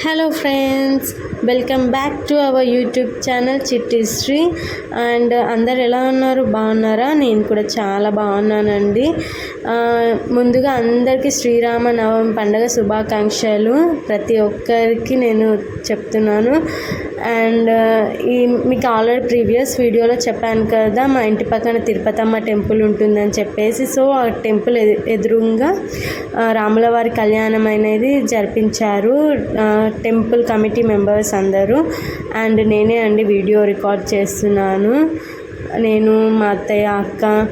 Hello friends welcome back to our YouTube channel Chittisri and అందరు ఎలా ఉన్నారు? బాగున్నారా? నేను కూడా చాలా బాగున్నానండి. ముందుగా అందరికీ శ్రీరామ నవమి పండుగ శుభాకాంక్షలు. ప్రతి ఒక్కరికి నేను చెప్తున్నాను. అండ్ ఈ మీకు ఆల్రెడీ ప్రీవియస్ వీడియోలో చెప్పాను కదా మా ఇంటి పక్కన తిరుపతమ్మ టెంపుల్ ఉంటుందని చెప్పేసి. సో ఆ టెంపుల్ ఎదురుగా రాములవారి కళ్యాణం అనేది జరిపించారు. టెంపుల్ కమిటీ మెంబర్స్ అందరూ. అండ్ నేనే అండి వీడియో రికార్డ్ చేస్తున్నాను. నేను మా అత్తయ్య అక్క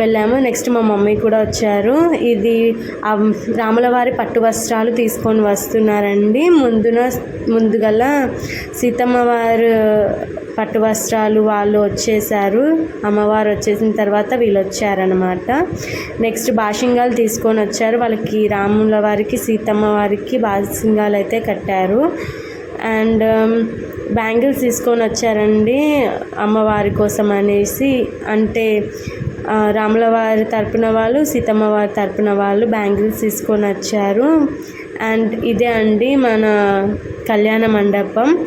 వెళ్ళాము. నెక్స్ట్ మా మమ్మీ కూడా వచ్చారు. ఇది రాములవారి పట్టు వస్త్రాలు తీసుకొని వస్తున్నారండి. ముందున ముందుగల సీతమ్మ వారు పట్టు వస్త్రాలు వాళ్ళు వచ్చేసారు. అమ్మవారు వచ్చేసిన తర్వాత వీళ్ళు వచ్చారనమాట నెక్స్ట్ బాషింగాలు తీసుకొని వచ్చారు. వాళ్ళకి రాముల వారికి సీతమ్మ వారికి బాసింగాలు అయితే కట్టారు. అండ్ um, బ్యాంగిల్స్ తీసుకొని వచ్చారండి అమ్మవారి కోసం అనేసి. అంటే రాముల వారి తరపున వాళ్ళు సీతమ్మ వారి తరపున వాళ్ళు బ్యాంగిల్స్ తీసుకొని వచ్చారు. అండ్ ఇదే అండి మన కళ్యాణ మండపం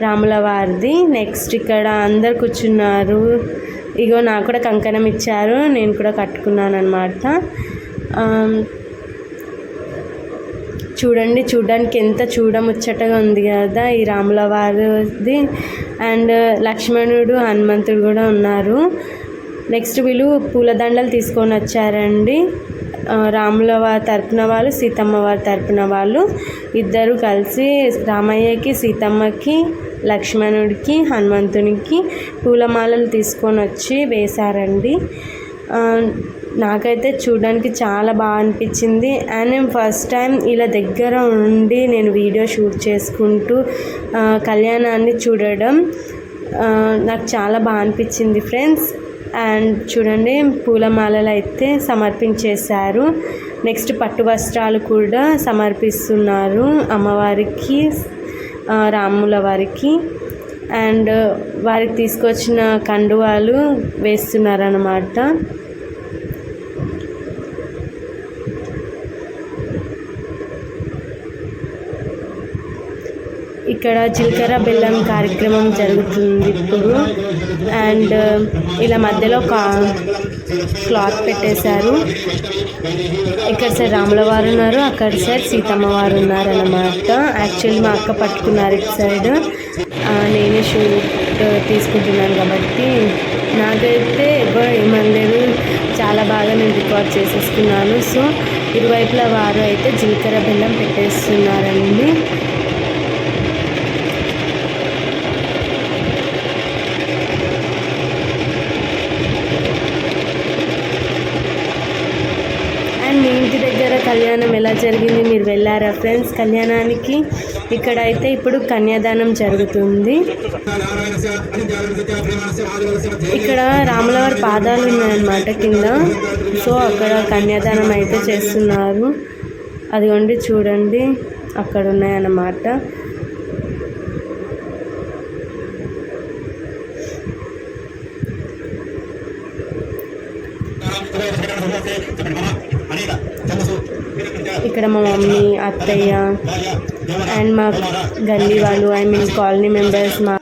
రాముల వారిది. నెక్స్ట్ ఇక్కడ అందరు కూర్చున్నారు. ఇగో నాకు కూడా కంకణం ఇచ్చారు. నేను కూడా కట్టుకున్నాను అనమాట చూడండి చూడడానికి ఎంత చూడముచ్చటగా ఉంది కదా ఈ రాముల వారిది. అండ్ లక్ష్మణుడు హనుమంతుడు కూడా ఉన్నారు. నెక్స్ట్ వీళ్ళు పూలదండలు తీసుకొని వచ్చారండి. రాముల వారి తరపున వాళ్ళు సీతమ్మ వారి తరపున వాళ్ళు ఇద్దరు కలిసి రామయ్యకి సీతమ్మకి లక్ష్మణుడికి హనుమంతునికి పూలమాలలు తీసుకొని వచ్చి వేశారండి. నాకైతే చూడడానికి చాలా బాగా అనిపించింది. అండ్ నేను ఫస్ట్ టైం ఇలా దగ్గర ఉండి నేను వీడియో షూట్ చేసుకుంటూ కళ్యాణాన్ని చూడడం నాకు చాలా బాగా అనిపించింది ఫ్రెండ్స్. అండ్ చూడండి పూలమాలలు అయితే సమర్పించేశారు. నెక్స్ట్ పట్టు వస్త్రాలు కూడా సమర్పిస్తున్నారు అమ్మవారికి రాముల వారికి. అండ్ వారికి తీసుకొచ్చిన కండువాలు వేస్తున్నారన్నమాట. ఇక్కడ జీలకర్ర బెల్లం కార్యక్రమం జరుగుతుంది ఇప్పుడు. అండ్ uh, ఇలా మధ్యలో కా క్లాత్ పెట్టేశారు. ఇక్కడ సార్ రాముల వారు ఉన్నారు అక్కడ సార్ సీతమ్మ వారు ఉన్నారు అన్నమాట యాక్చువల్లీ మా అక్క పట్టుకున్నారు ఇటు సైడ్. నేనే షూట్ uh, తీసుకుంటున్నాను కాబట్టి. నాకైతే ఎవరు ఏమనలేదు చాలా బాగా నేను రికార్డ్ చేసేసుకున్నాను. సో ఇరువైపుల వారు అయితే జీలకర్ర బెల్లం పెట్టేస్తున్నారండి అండ్ మీ ఇంటి దగ్గర కళ్యాణం ఎలా జరిగింది. మీరు వెళ్ళారా ఫ్రెండ్స్? కళ్యాణానికి ఇక్కడ అయితే ఇప్పుడు కన్యాదానం జరుగుతుంది. ఇక్కడ రాములవారి పాదాలు ఉన్నాయన్నమాట కింద. సో అక్కడ కన్యాదానం అయితే చేస్తున్నారు. అదిగోండి చూడండి. అక్కడ ఉన్నాయన్నమాట. ఇక్కడ మా మమ్మీ అత్తయ్య అండ్ మా గల్లీ వాళ్ళు ఐ మీన్ కాలనీ మెంబర్స్ మా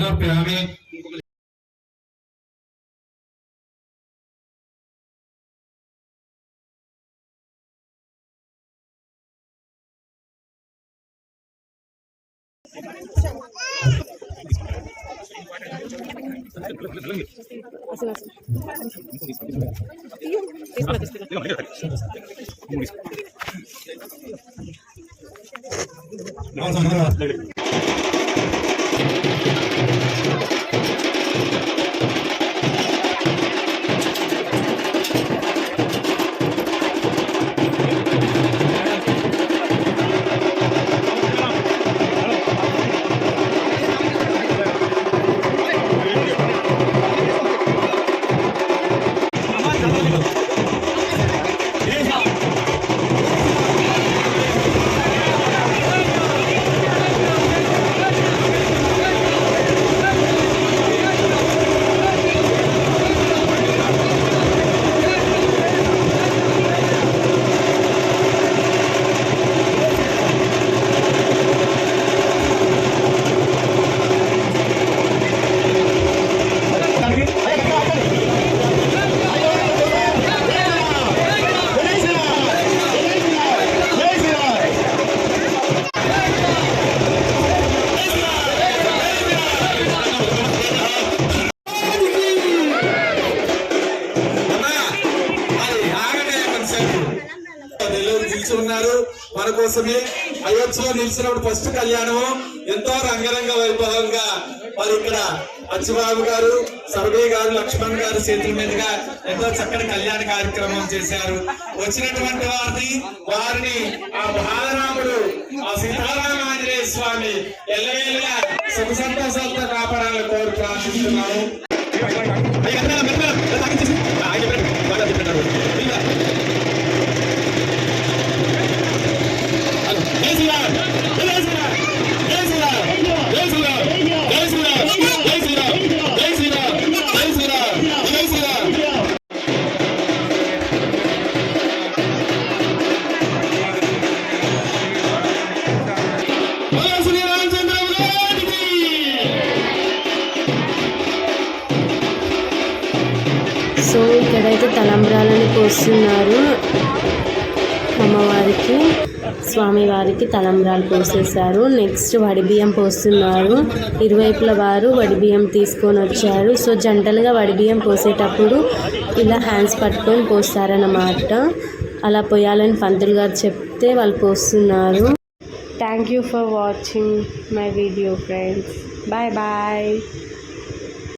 సమర్పయామి. No, no, no. ছিল నిలిచి ఉన్నారు. మన కోసమే అయోధ్యలో నిలిచినప్పుడు ఫస్ట్ కళ్యాణం ఎంతో రంగరంగ వైభవంగా మరి ఇక్కడ అచ్చిబాబు గారు సర్వే గారు లక్ష్మణ్ గారు చేతుల మీదుగా ఎంతో చక్కటి కళ్యాణ కార్యక్రమం చేశారు. వచ్చినటువంటి వారిని వారిని ఆ బాలరాముడు ఆ సీత స్వామి ఎల్లవేళగా సుఖ సంతోషాలతో కాపాడాలని కోరు ప్రార్థిస్తున్నాము పోస్తున్నారు అమ్మవారికి స్వామివారికి తలంబ్రాలు పోసేశారు. నెక్స్ట్ వడిబియ్యం పోస్తున్నారు. ఇరువైపుల వారు వడిబియ్యం తీసుకొని వచ్చారు. సో జంటలుగా వడిబియ్యం పోసేటప్పుడు ఇలా హ్యాండ్స్ పట్టుకొని పోస్తారన్నమాట. అలా పోయాలని పంతులు గారు చెప్తే వాళ్ళు పోస్తున్నారు. Thank you for watching my video friends bye bye